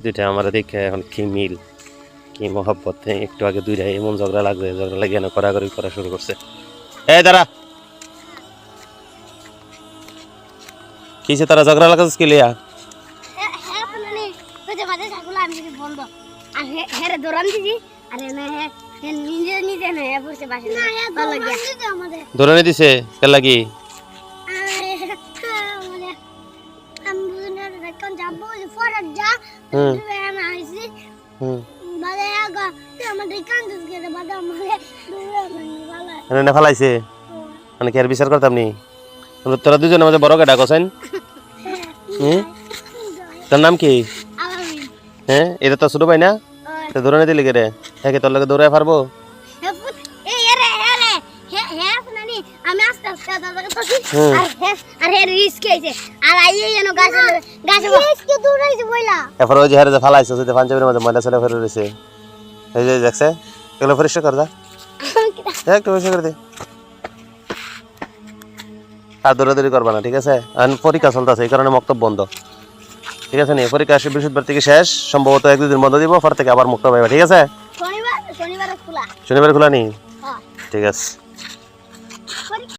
দুইটা আমার দেখে এখন কি মিল কি মহব্বত হ্যাঁ, একটু আগে দুইটা এমন ঝগড়া লাগবে ঝগড়া লাগিয়ে না কড়াকড়ি করা শুরু করছে। এই দাঁড়া। কিসে তারা ঝগড়া লাগাচ্ছে কি লিয়া? হ্যাঁ হ্যাঁ হ্যাঁ দিছি। আর না আমি বুঝলে এখন যাব ফরাক যা হুম আমি আইসি হুম বাদে আগা গেলে বাদে আমাকে ভালো এনে মানে কি আর বিচার করতাম নি? তোরা দুজনের মধ্যে বড় কছেন হুম? তোর নাম কি? হ্যাঁ? এটা তো ছোট ভাই না? ধরে দিলি কে রে? হ্যাঁ তোর লগে দৌড়ায় পারব? আমি আস্তে আস্তে দাদাকে আর হে আর হে রিস্ক হইছে আর আইয়ে যেন গাছে গাছে রিস্ক দৌড়াইছে বইলা এরপর ওই যে হারে যে ফালাইছে যে পাঞ্জাবের মধ্যে ময়লা ছেলে ফেলে রয়েছে। এই যে দেখছে এগুলো পরিষ্কার কর দা একটু পরিষ্কার করে দে। আর দৌড়াদৌড়ি করবা না ঠিক আছে? আর পরীক্ষা চলতেছে এই কারণে মক্তব বন্ধ। ঠিক আছে নি? পরীক্ষা আসে বৃহস্পতিবার থেকে শেষ সম্ভবত এক দুদিন বন্ধ দিব পর থেকে আবার মুক্ত পাইবা ঠিক আছে? শনিবার শনিবার খোলা। শনিবার খোলা নি? হ্যাঁ। ঠিক আছে।